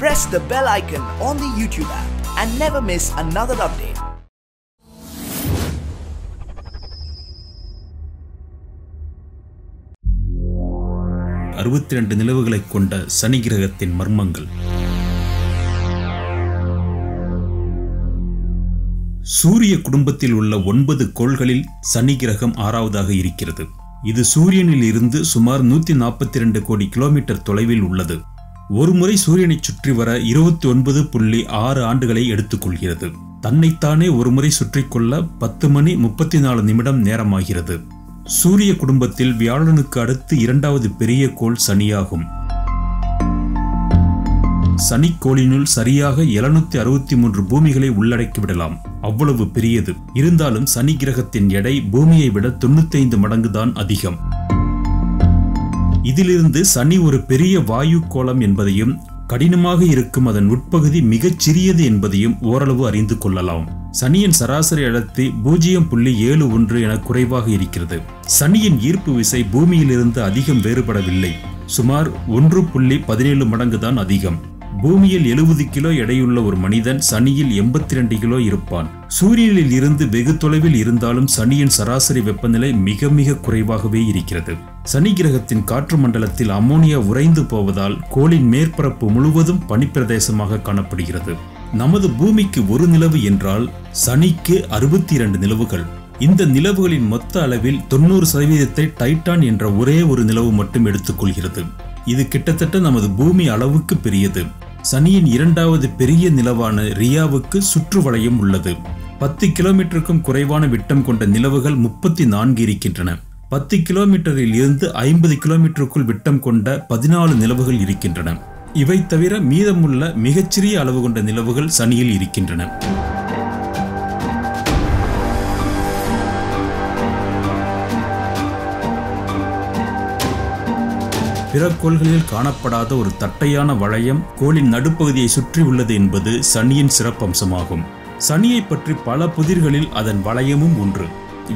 press the bell icon on the YouTube app and never miss another update. அறுபத்தி ரெண்டு நிலவுகளை கொண்ட சனி கிரகத்தின் மர்மங்கள். சூரிய குடும்பத்தில் உள்ள ஒன்பது கோள்களில் சனி கிரகம் ஆறாவதாக இருக்கிறது. இது சூரியனில் இருந்து சுமார் நூத்தி நாற்பத்தி இரண்டு கோடி கிலோமீட்டர் தொலைவில் உள்ளது. ஒருமுறை சூரியனை சுற்றி வர இருபத்தி ஒன்பது புள்ளி ஆறு ஆண்டுகளை எடுத்துக்கொள்கிறது. தன்னைத்தானே ஒருமுறை சுற்றி கொள்ள பத்து மணி முப்பத்தி நாலு நிமிடம் நேரமாகிறது. சூரிய குடும்பத்தில் வியாழனுக்கு அடுத்து இரண்டாவது பெரிய கோள் சனியாகும். சனிக்கோளினுள் சரியாக எழுநூத்தி அறுபத்தி மூன்று பூமிகளை உள்ளடக்கிவிடலாம். அவ்வளவு பெரியது. இருந்தாலும் சனி கிரகத்தின் எடை பூமியை விட தொண்ணூத்தைந்து மடங்கு தான் அதிகம். இதிலிருந்து சனி ஒரு பெரிய வாயு கோளம் என்பதையும் கடினமாக இருக்கும் அதன் உட்பகுதி மிகச் சிறியது என்பதையும் ஓரளவு அறிந்து கொள்ளலாம். சனியின் சராசரி அடர்த்தி பூஜ்ஜியம் புள்ளி ஏழு ஒன்று என குறைவாக இருக்கிறது. சனியின் ஈர்ப்பு விசை பூமியிலிருந்து அதிகம் வேறுபடவில்லை. சுமார் ஒன்று புள்ளி பதினேழு மடங்கு தான் அதிகம். பூமியில் எழுபது கிலோ எடையுள்ள ஒரு மனிதன் சனியில் எண்பத்தி ரெண்டு கிலோ இருப்பான். சூரியனில் இருந்து வெகு தொலைவில் இருந்தாலும் சனியின் சராசரி வெப்பநிலை மிக மிக குறைவாகவே இருக்கிறது. சனி கிரகத்தின் காற்று மண்டலத்தில் அமோனியா உறைந்து போவதால் கோளின் மேற்பரப்பு முழுவதும் பனிப்பிரதேசமாக காணப்படுகிறது. நமது பூமிக்கு ஒரு நிலவு என்றால் சனிக்கு அறுபத்தி இரண்டு நிலவுகள். இந்த நிலவுகளின் மொத்த அளவில் தொண்ணூறு சதவீதத்தை டைட்டான் என்ற ஒரே ஒரு நிலவு மட்டும் எடுத்துக்கொள்கிறது. இது கிட்டத்தட்ட நமது பூமி அளவுக்கு பெரியது. சனியின் இரண்டாவது பெரிய நிலவான ரியாவுக்கு சுற்று வளையம் உள்ளது. பத்து கிலோமீட்டருக்கும் குறைவான விட்டம் கொண்ட நிலவுகள் முப்பத்தி நான்கு இருக்கின்றன. பத்து கிலோமீட்டரில் இருந்து ஐம்பது கிலோமீட்டருக்குள் விட்டம் கொண்ட பதினாலு நிலவுகள் இருக்கின்றன. இவை தவிர மீதமுள்ள மிகச்சிறிய அளவு கொண்ட நிலவுகள் சனியில் இருக்கின்றன. பிற கோள்களில் காணப்படாத ஒரு தட்டையான வளையம் கோளின் நடுப்பகுதியை சுற்றி உள்ளது என்பது சனியின் சிறப்பம்சமாகும். சனியை பற்றி பல புதிர்களில் அதன் வளையமும் ஒன்று.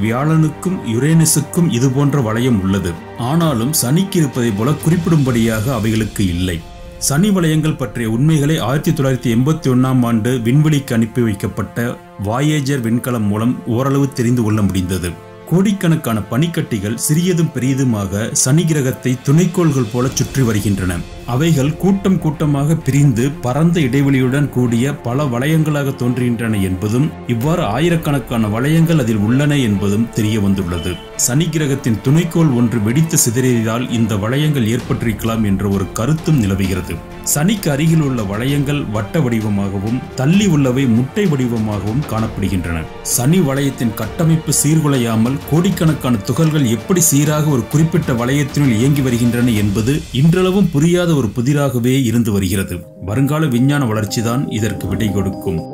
வியாழனுக்கும் யுரேனஸுக்கும் இதுபோன்ற வளையம் உள்ளது. ஆனாலும் சனிக்கு இருப்பதை போல குறிப்பிடும்படியாக அவைகளுக்கு இல்லை. சனி வளையங்கள் பற்றிய உண்மைகளை ஆயிரத்தி தொள்ளாயிரத்தி எண்பத்தி ஒன்னாம் ஆண்டு விண்வெளிக்கு அனுப்பி வைக்கப்பட்ட வாயேஜர் விண்கலம் மூலம் ஓரளவு தெரிந்து கொள்ள முடிந்தது. கோடிக்கணக்கான பனிக்கட்டிகள் சிறியதும் பெரியதுமாக சனி கிரகத்தை துணைக்கோள்கள் போல சுற்றி வருகின்றன. அவைகள் கூட்டம் கூட்டமாக பிரிந்து பரந்த இடைவெளியுடன் கூடிய பல வளையங்களாக தோன்றுகின்றன என்பதும் இவ்வாறு ஆயிரக்கணக்கான வளையங்கள் அதில் உள்ளன என்பதும் தெரிய வந்துள்ளது. சனி கிரகத்தின் துணைக்கோள் ஒன்று வெடித்து சிதறியதால் இந்த வளையங்கள் ஏற்பட்டிருக்கலாம் என்ற ஒரு கருத்தும் நிலவுகிறது. சனிக்கு அருகில் உள்ள வளையங்கள் வட்ட வடிவமாகவும் தள்ளி உள்ளவை முட்டை வடிவமாகவும் காணப்படுகின்றன. சனி வளையத்தின் கட்டமைப்பு சீர்குலையாமல் கோடிக்கணக்கான துகள்கள் எப்படி சீராக ஒரு குறிப்பிட்ட வளையத்தினுள் இயங்கி வருகின்றன என்பது இன்றளவும் புரியாத ஒரு புதிராகவே இருந்து வருகிறது. வருங்கால விஞ்ஞான வளர்ச்சிதான் இதற்கு விடை கொடுக்கும்.